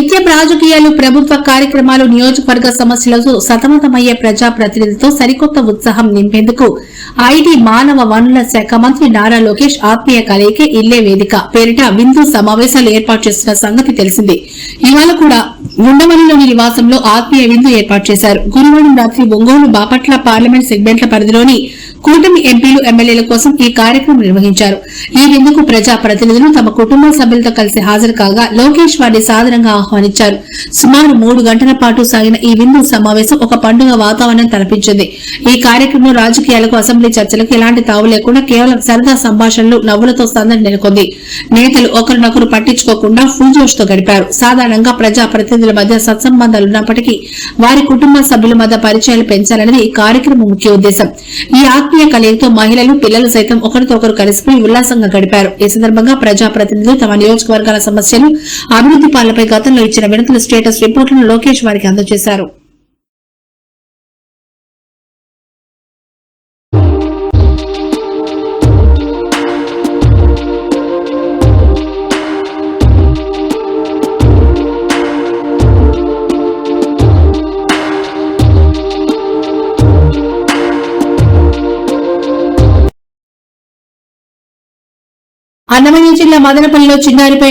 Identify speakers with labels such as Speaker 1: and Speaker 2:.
Speaker 1: నిత్యం రాజకీయాలు ప్రభుత్వ కార్యక్రమాలు నియోజకవర్గ సమస్యలతో సతమతమయ్యే ప్రజాప్రతినిధులతో సరికొత్త ఉత్సాహం నింపేందుకు ఐటీ మానవ వనరుల శాఖ మంత్రి నారా లోకేష్ ఆత్మీయ కలయికే ఇల్లే వేదిక పేరిట విందు సమావేశాలు ఏర్పాటు చేస్తున్న సంగతి తెలిసింది. ఇవాళ కూడా ఉండవల్లిలోని నివాసంలో ఆత్మీయ విందు ఏర్పాటు చేశారు. గురువారం రాత్రి ఒంగోలు బాపట్ల పార్లమెంట్ సెగ్మెంట్ల పరిధిలోని కూటమి ఎంపీలు ఎమ్మెల్యేల కోసం ఈ కార్యక్రమం నిర్వహించారు. ఈ విందుకు ప్రజా ప్రతినిధులు తమ కుటుంబ సభ్యులతో కలిసి హాజరు కాగా లోకేష్ వారిని సాదరంగా ఆహ్వానించారు. సుమారు మూడు గంటల పాటు సాగిన ఈ విందు సమావేశం ఒక పండుగ వాతావరణం తలపించింది. ఈ కార్యక్రమంలో రాజకీయాలకు అసెంబ్లీ చర్చలకు ఎలాంటి తావు లేకుండా కేవలం సరదా సంభాషణలు నవ్వులతో సందడి నెలకొంది. నేతలు ఒకరినొకరు పట్టించుకోకుండా ఫుల్ జోష్తో గడిపారు. సాధారణంగా ప్రజా ప్రతినిధుల మధ్య సత్సంబంధాలు ఉన్నప్పటికీ వారి కుటుంబ సభ్యుల మధ్య పరిచయాలు పెంచాలనేది ఈ కార్యక్రమం ముఖ్య ఉద్దేశం. ఈ ఆత్మీయ కలయికతో మహిళలు పిల్లలు సైతం ఒకరితో ఒకరు కలిసిపోయి ఉల్లాసంగా గడిపారు. ఈ సందర్భంగా ప్రజాప్రతినిధులు తమ నియోజకవర్గాల సమస్యలు అభివృద్ది పాలనపై గతంలో ఇచ్చిన వినతుల స్టేటస్ రిపోర్టులను లోకేష్ వారికి అందజేశారు. అన్నమయ్య జిల్లా మదనపల్లిలో చిన్నారిపై